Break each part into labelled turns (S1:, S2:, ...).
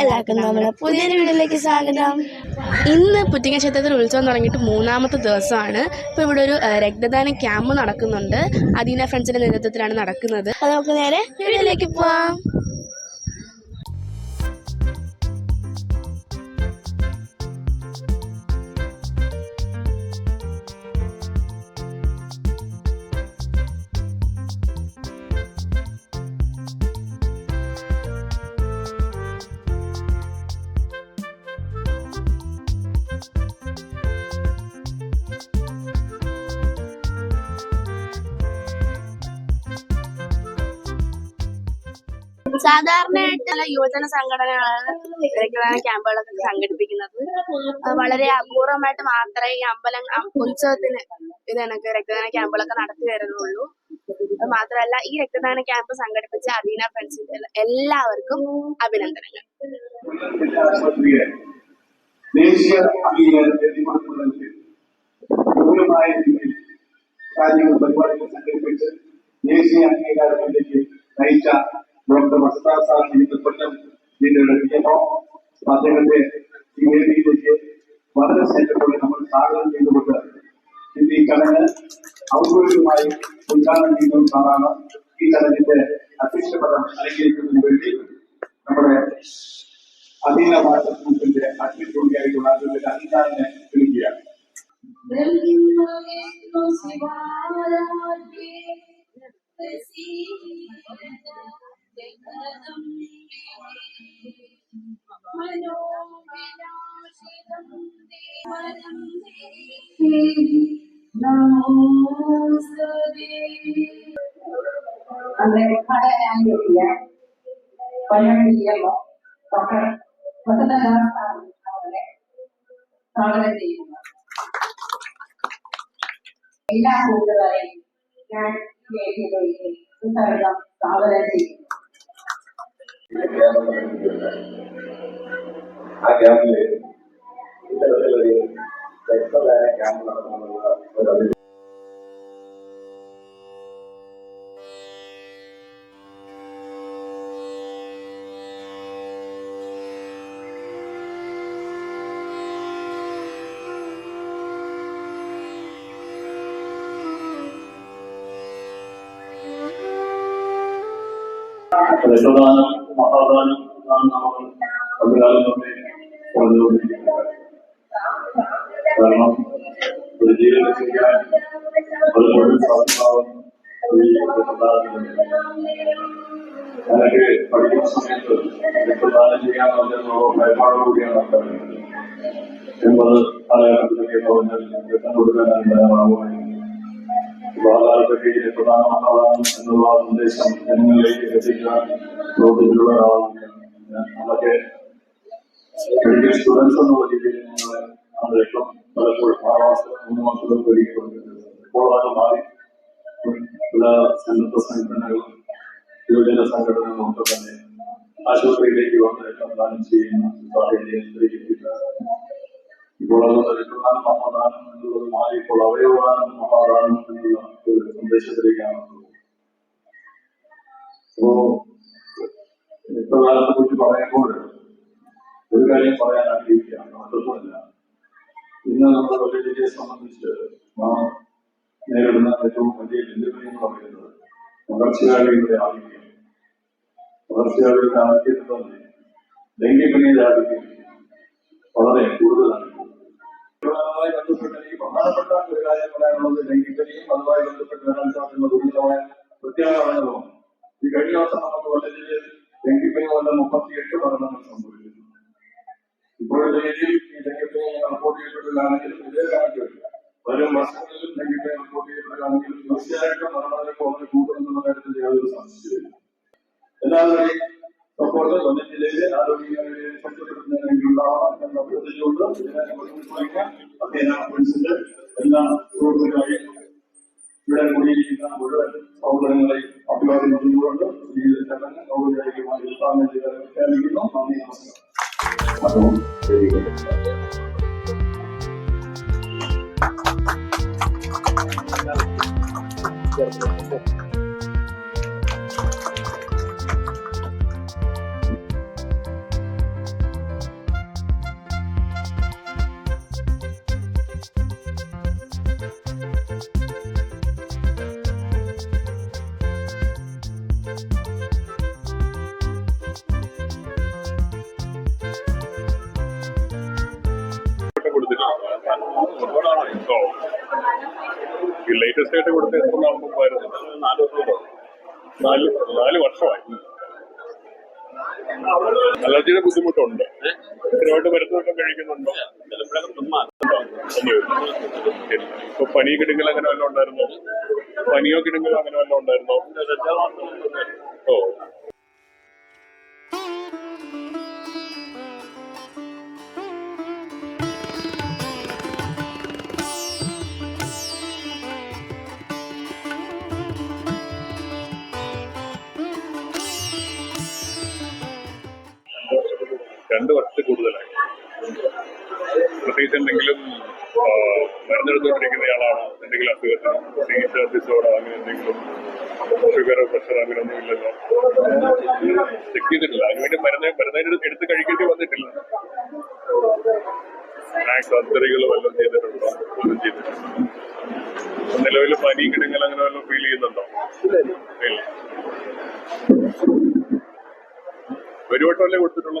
S1: എല്ലാവർക്കും നമ്മളെ പുതിയൊരു വീഡിയോയിലേക്ക് സ്വാഗതം. ഇന്ന് പുറ്റിങ്ങ ക്ഷേത്രത്തിൽ ഉത്സവം തുടങ്ങിയിട്ട് മൂന്നാമത്തെ ദിവസമാണ്. ഇപ്പോൾ ഇവിടെ ഒരു രക്തദാന ക്യാമ്പ് നടക്കുന്നുണ്ട്. അദീന ഫ്രണ്ട്സിന്റെ നേതൃത്വത്തിലാണ് നടക്കുന്നത്. അത് നമുക്ക് നേരെ വീഡിയോയിലേക്ക് പോവാം. സാധാരണയായിട്ടുള്ള യുവജന സംഘടനകളാണ് രക്തദാന ക്യാമ്പുകളൊക്കെ സംഘടിപ്പിക്കുന്നത്. വളരെ അപൂർവമായിട്ട് മാത്രമേ ഈ അമ്പലം ഉത്സവത്തിന് ഇത് എനിക്ക് രക്തദാന ക്യാമ്പുകളൊക്കെ നടത്തി വരുന്നുള്ളൂ. മാത്രമല്ല ഈ രക്തദാന ക്യാമ്പ് സംഘടിപ്പിച്ച അദീന ഫ്രണ്ട്സിന്റെ എല്ലാവർക്കും അഭിനന്ദനങ്ങൾ.
S2: ദേശീയ അംഗീകാരത്തിലേക്ക് നയിച്ച ഡോക്ടർ മസ്താ സാഹിബിന്റെ കൊല്ലം ജില്ലയുടെ നിയമോ അദ്ദേഹത്തെ ഈ വേദിയിലേക്ക് വളരെ സ്നേഹത്തോടെ നമ്മൾ സ്വാഗതം ചെയ്തുകൊണ്ട് ഇന്ന് ഈ ചടങ്ങ് ഔദ്യോഗികമായി ഉദ്ഘാടനം ചെയ്യുന്ന സാറാണ് ഈ ചടങ്ങിന്റെ അധ്യക്ഷപദം അലങ്കരിക്കുന്നതിന് വേണ്ടി നമ്മുടെ അധീന ഭാഷത്തിന്റെ അഡ്മിറ്റ് കൂടിയായിട്ടുള്ള അതിന്റെ അധികാരിനെ വിളിക്കുകയാണ്.
S3: അമ്മയുടെ പന്ത്രണ്ട് ചെയ്യുമ്പോൾ ഡോക്ടർ വസന്തദാസാണ് അവരെ സ്വാഗതം ചെയ്യുന്നത് എല്ലാ കൂട്ടുകാരെയും ഞാൻ സ്വാഗതം ചെയ്യും സുസർഗം സ്വാഗതം ചെയ്യുന്നു
S2: ആ ക്യാമ്പിൽ ഇത്തരത്തിലൊരു രക്തദാന ക്യാമ്പ് നടത്തുന്നുള്ള ഒരു അഭിപ്രായം രക്തദാനം മഹാദാനം ആണ് നമ്മൾ പണ്ടുകാലം തൊട്ടേ പറഞ്ഞുകൊണ്ടിരിക്കുന്നത് കാരണം ഒരു ജീവൻ രക്ഷിക്കാൻ പലപ്പോഴും സാധ്യമാവും ഈ രക്തദാനത്തിനുണ്ട് ഞാനൊക്കെ പഠിക്കുന്ന സമയത്ത് രക്തദാനം ചെയ്യാൻ പറ്റുന്ന ഭയപ്പാടോടുകൂടിയാണ് ഉണ്ടായിരുന്നത് എൺപത് കാലഘട്ടത്തിലൊക്കെ പറഞ്ഞാൽ രക്തം കൊടുക്കാൻ തയ്യാറാവുമായിരുന്നു ഈ രക്തദാനം മഹാദാനം എന്നുള്ള സന്ദേശം ജനങ്ങളിലേക്ക് എത്തിക്കാൻ ലോകത്തിലുള്ള ഒരാളാണ്. നമ്മളൊക്കെ മെഡിക്കൽ സ്റ്റുഡൻസ് എന്നുള്ള രീതിയിൽ ആ രക്തം പലപ്പോഴും ആറ് മൂന്ന് മാസത്തിലൊക്കെ ഒരുക്കിക്കൊണ്ടിരുന്നത്. ഇപ്പോൾ അതൊക്കെ മാറി. പല സന്നദ്ധ സംഘടനകളും യുവജന സംഘടനകളും ഒക്കെ തന്നെ ആശുപത്രിയിലേക്ക് വന്ന് രക്തം ദാനം ചെയ്യുന്ന സാഹചര്യത്തിലേക്ക് എത്തിയിട്ടുണ്ട് ഇപ്പോൾ അത് രക്തദാനം മഹാദാനം എന്നുള്ളത് മാറി ഇപ്പോൾ അവയവദാനം മഹാദാനം എന്നുള്ള ഒരു സന്ദേശത്തിലേക്കാണ്. അപ്പോ രക്തദാനത്തെ കുറിച്ച് പറയുമ്പോൾ ഒരു കാര്യം പറയാൻ ആഗ്രഹിക്കുകയാണ്. മറ്റൊന്നുമല്ല ഇന്ന് നമ്മുടെ കൊല്ലം ജില്ലയെ സംബന്ധിച്ച് നാം നേരിടുന്ന ഏറ്റവും വലിയ വെല്ലുവിളി എന്ന് പറയുന്നത് പകർച്ചവ്യാധികളുടെ ആധിക്യം. പകർച്ചവ്യാധികളുടെ ആധിക്യത്തിൽ തന്നെ ഡെങ്കിപ്പനിയുടെ ആധിക്യം വളരെ കൂടുതലാണ്. ഇപ്പോൾ. അതുമായി ബന്ധപ്പെട്ട ഈ പ്രധാനപ്പെട്ട ഒരു കാര്യം പറയാനുള്ളത് ഡെങ്കിപ്പനിയും അതുമായി ബന്ധപ്പെട്ട് വരാൻ സാധ്യത ഗുരുതരമായ പ്രത്യാഘാതങ്ങളുമാണ് ഈ കഴിഞ്ഞ വർഷം നമുക്ക് കൊല്ലം ജില്ലയിൽ ഡെങ്കിപ്പനി കൊണ്ട് മുപ്പത്തിയെട്ട് മരണങ്ങൾ സംഭവിച്ചു ഇപ്പോഴത്തെ വരും വർഷങ്ങളിലും ഡെങ്കിപ്പനി റിപ്പോർട്ട് ചെയ്യപ്പെടുകയാണെങ്കിലും തീർച്ചയായിട്ടും മരണനിരക്ക് വളരെ കൂടുമെന്നുള്ള കാര്യത്തിൽ യാതൊരു സംശയമില്ല എല്ലാവരുടെയും സപ്പോർട്ട് കൊല്ലം ജില്ലയിലെ ആരോഗ്യ മേഖലയെ അഭ്യർത്ഥിച്ചുകൊണ്ട് ഇതിനെ മുന്നോട്ട് അദ്ദേഹം പ്രിൻസിന്റെ എല്ലാ സുഹൃത്തുക്കളെയും ഇവിടെ കൂടിയിരിക്കുന്ന മുഴുവൻ സൗകര്യങ്ങളെയും അഭിവാദ്യം ചെയ്തുകൊണ്ട് ഈ ചടങ്ങ് ഔപചാരികമായി ഉദ്ഘാടനം ചെയ്ത് പ്രഖ്യാപിക്കുന്നു നന്ദി നമസ്കാരം അതും ശരി
S4: ഓ ഈ ലേറ്റസ്റ്റ് ആയിട്ട് കൊടുത്ത എത്ര നാൾ മുമ്പായിരുന്നു? നാല് വർഷം നാല് നാല് വർഷമായി. അലർജിയുടെ ബുദ്ധിമുട്ടുണ്ട്. സ്ഥിരമായിട്ട് മരുന്നൊക്കെ കഴിക്കുന്നുണ്ടോ. ഇപ്പൊ പനി കിടുങ്ങൽ അങ്ങനെ വല്ലതും ഉണ്ടായിരുന്നോ? പനിയോ കിടുങ്ങലോ അങ്ങനെ വല്ലതും ഉണ്ടായിരുന്നോ? ഓ. രണ്ട് വർഷത്തിൽ കൂടുതലായി. പ്രത്യേകിച്ച് എന്തെങ്കിലും മരുന്നെടുത്തുകൊണ്ടിരിക്കുന്നയാളാണ്? എന്തെങ്കിലും അസുഖത്തിന് പ്രത്യേകിച്ച് ഡിസോർഡർ അങ്ങനെ എന്തെങ്കിലും ഷുഗർ പ്രഷർ അങ്ങനെ ഒന്നും ഇല്ലല്ലോ. ചെക്ക് ചെയ്തിട്ടില്ല. അതിനുവേണ്ടി മരുന്ന് മരുന്ന് എടുത്ത് കഴിക്കേണ്ടി വന്നിട്ടില്ല. സർജറികൾ വല്ലതും ചെയ്തിട്ടുണ്ടോ? ഒന്നും ചെയ്തിട്ടില്ല. നിലവിൽ പനി കിടങ്ങൽ അങ്ങനെ വല്ലതും ഫീൽ ചെയ്യുന്നുണ്ടോ? ഇല്ല. ഒരു വട്ടമല്ലേ കൊടുത്തിട്ടുള്ളൂ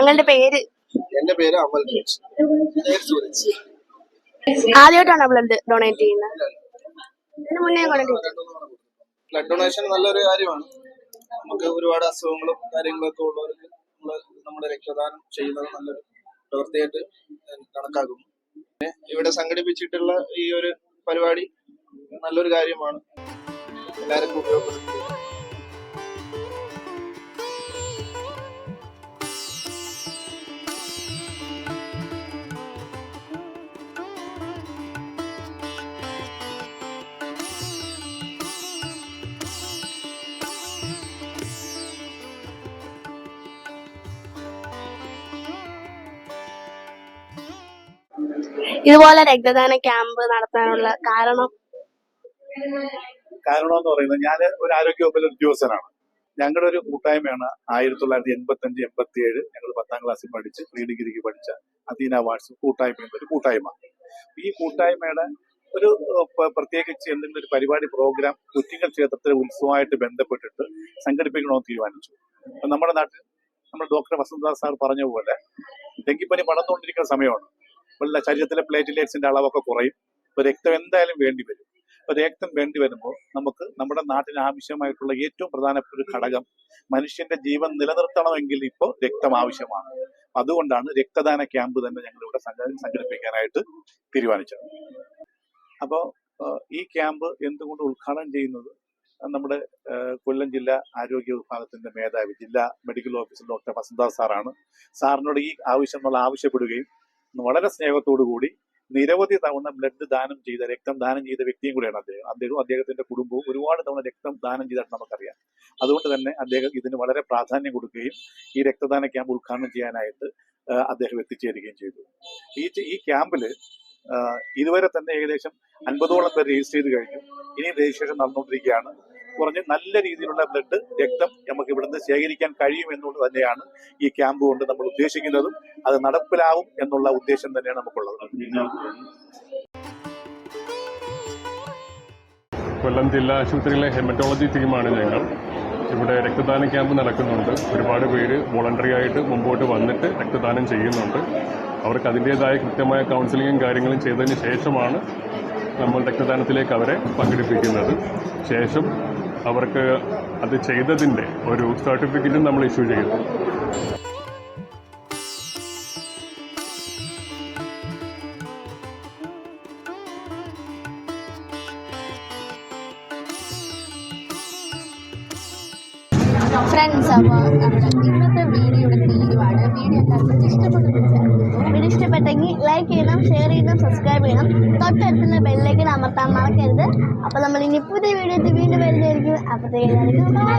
S1: ഞങ്ങളുടെ പേര്?
S5: എന്റെ പേര് അമൽ
S1: ആദ്യമായിട്ടാണ് ബ്ലഡ് ഡൊണേറ്റ് ചെയ്യുന്നത്? ഇതിന് മുന്നേ
S5: ബ്ലഡ് ഡൊണേഷൻ നല്ലൊരു കാര്യമാണ്. നമുക്ക് ഒരുപാട് അസുഖങ്ങളും കാര്യങ്ങളൊക്കെ ഉള്ളവർക്ക് നമ്മൾ നമ്മുടെ രക്തദാനം ചെയ്യുന്നത് നല്ലൊരു പ്രവൃത്തിയായിട്ട് കണക്കാക്കും കണക്കാക്കുന്നു. ഇവിടെ സംഘടിപ്പിച്ചിട്ടുള്ള ഈ ഒരു പരിപാടി നല്ലൊരു കാര്യമാണ്. എല്ലാവർക്കും ഉപയോഗപ്പെടുത്തുക.
S1: ഇതുപോലെ രക്തദാന ക്യാമ്പ് നടത്താനുള്ള കാരണം?
S6: കാരണം എന്ന് പറയുന്നത് ഞാൻ ഒരു ആരോഗ്യ വകുപ്പിലെ ഉദ്യോഗസ്ഥനാണ്. ഞങ്ങളുടെ ഒരു കൂട്ടായ്മയാണ് ആയിരത്തി തൊള്ളായിരത്തി എൺപത്തി അഞ്ച് എൺപത്തി ഏഴ് ഞങ്ങൾ പത്താം ക്ലാസ്സിൽ പഠിച്ച് പ്രീ ഡിഗ്രിക്ക് പഠിച്ച അദീന അവാർഡ്സ് കൂട്ടായ്മ ഒരു കൂട്ടായ്മ. ഈ കൂട്ടായ്മയുടെ ഒരു പ്രത്യേകിച്ച് എന്തെങ്കിലും ഒരു പരിപാടി പ്രോഗ്രാം കുറ്റിങ്ങൽ ക്ഷേത്രത്തിലെ ഉത്സവമായിട്ട് ബന്ധപ്പെട്ടിട്ട് സംഘടിപ്പിക്കണമെന്ന് തീരുമാനിച്ചു. നമ്മുടെ നാട്ടിൽ നമ്മുടെ ഡോക്ടർ വസന്തദാസ് സാർ പറഞ്ഞ പോലെ ഡെങ്കിപ്പനി പടർന്നുകൊണ്ടിരിക്കുന്ന സമയമാണ്. ശരീരത്തിലെ പ്ലേറ്റ്ലേറ്റ്സിന്റെ അളവൊക്കെ കുറയും. ഇപ്പൊ രക്തം എന്തായാലും വേണ്ടി വരും. അപ്പൊ രക്തം വേണ്ടി വരുമ്പോൾ നമുക്ക് നമ്മുടെ നാട്ടിന് ആവശ്യമായിട്ടുള്ള ഏറ്റവും പ്രധാനപ്പെട്ട ഒരു ഘടകം മനുഷ്യന്റെ ജീവൻ നിലനിർത്തണമെങ്കിൽ ഇപ്പോൾ രക്തം ആവശ്യമാണ്. അതുകൊണ്ടാണ് രക്തദാന ക്യാമ്പ് തന്നെ ഞങ്ങൾ ഇവിടെ സംഘടിപ്പിക്കാനായിട്ട് തീരുമാനിച്ചത്. അപ്പോൾ ഈ ക്യാമ്പ് എന്തുകൊണ്ട് ഉദ്ഘാടനം ചെയ്യുന്നത്? നമ്മുടെ കൊല്ലം ജില്ലാ ആരോഗ്യ വിഭാഗത്തിന്റെ മേധാവി ജില്ലാ മെഡിക്കൽ ഓഫീസർ ഡോക്ടർ വസന്ത സാറാണ്. സാറിനോട് ഈ ആവശ്യം നമ്മൾ ആവശ്യപ്പെടുകയും വളരെ സ്നേഹത്തോടു കൂടി നിരവധി തവണ ബ്ലഡ് ദാനം ചെയ്ത രക്തം ദാനം ചെയ്ത വ്യക്തിയും കൂടിയാണ് അദ്ദേഹം. അദ്ദേഹവും അദ്ദേഹത്തിന്റെ കുടുംബവും ഒരുപാട് തവണ രക്തം ദാനം ചെയ്തിട്ട് നമുക്കറിയാം. അതുകൊണ്ട് തന്നെ അദ്ദേഹം ഇതിന് വളരെ പ്രാധാന്യം കൊടുക്കുകയും ഈ രക്തദാന ക്യാമ്പ് ഉദ്ഘാടനം ചെയ്യാനായിട്ട് അദ്ദേഹം എത്തിച്ചേരുകയും ചെയ്തു. ഈ ഈ ക്യാമ്പിൽ ഇതുവരെ തന്നെ ഏകദേശം അൻപതോളം പേർ രജിസ്റ്റർ ചെയ്ത് കഴിഞ്ഞു. ഇനി രജിസ്ട്രേഷൻ നടന്നുകൊണ്ടിരിക്കുകയാണ്. കുറഞ്ഞ് നല്ല രീതിയിലുള്ള ബ്ലഡ് രക്തം നമുക്ക് ഇവിടുന്ന് ശേഖരിക്കാൻ കഴിയും എന്നുള്ളത് തന്നെയാണ് ഈ ക്യാമ്പ് കൊണ്ട് നമ്മൾ ഉദ്ദേശിക്കുന്നതും അത് നടപ്പിലാവും എന്നുള്ള ഉദ്ദേശം തന്നെയാണ് നമുക്കുള്ളത്.
S7: കൊല്ലം ജില്ലാ ആശുപത്രിയിലെ ഹെമറ്റോളജി ടീമാണ് ഞങ്ങൾ. ഇവിടെ രക്തദാന ക്യാമ്പ് നടക്കുന്നുണ്ട്. ഒരുപാട് പേര് വോളണ്ടറി ആയിട്ട് മുമ്പോട്ട് വന്നിട്ട് രക്തദാനം ചെയ്യുന്നുണ്ട്. അവർക്ക് അതിന്റേതായ കൃത്യമായ കൗൺസിലിങ്ങും കാര്യങ്ങളും ചെയ്തതിന് ശേഷമാണ് നമ്മൾ രക്തദാനത്തിലേക്ക് അവരെ പങ്കെടുപ്പിക്കുന്നത്. ശേഷം അവർക്ക് അത് ചെയ്തതിന്റെ ഒരു സർട്ടിഫിക്കറ്റും നമ്മൾ ഇഷ്യൂ ചെയ്യുന്നു
S8: ഫ്രണ്ട്സ് അപ്പോൾ അവിടെ ഇന്നത്തെ വീഡിയോയുടെ തീരുവാണ് വീഡിയോ എല്ലാവർക്കും ഇഷ്ടപ്പെട്ടു വീഡിയോ ഇഷ്ടപ്പെട്ടെങ്കിൽ ലൈക്ക് ചെയ്യണം ഷെയർ ചെയ്യണം സബ്സ്ക്രൈബ് ചെയ്യണം. തൊട്ടടുത്തുള്ള ബെല്ലിലേക്ക് അമർത്താൻ മറക്കരുത്. അപ്പോൾ നമ്മൾ ഇനി പുതിയ വീഡിയോ വീണ്ടും വരുന്നതായിരിക്കും. അപ്പോഴത്തേക്കും ബൈ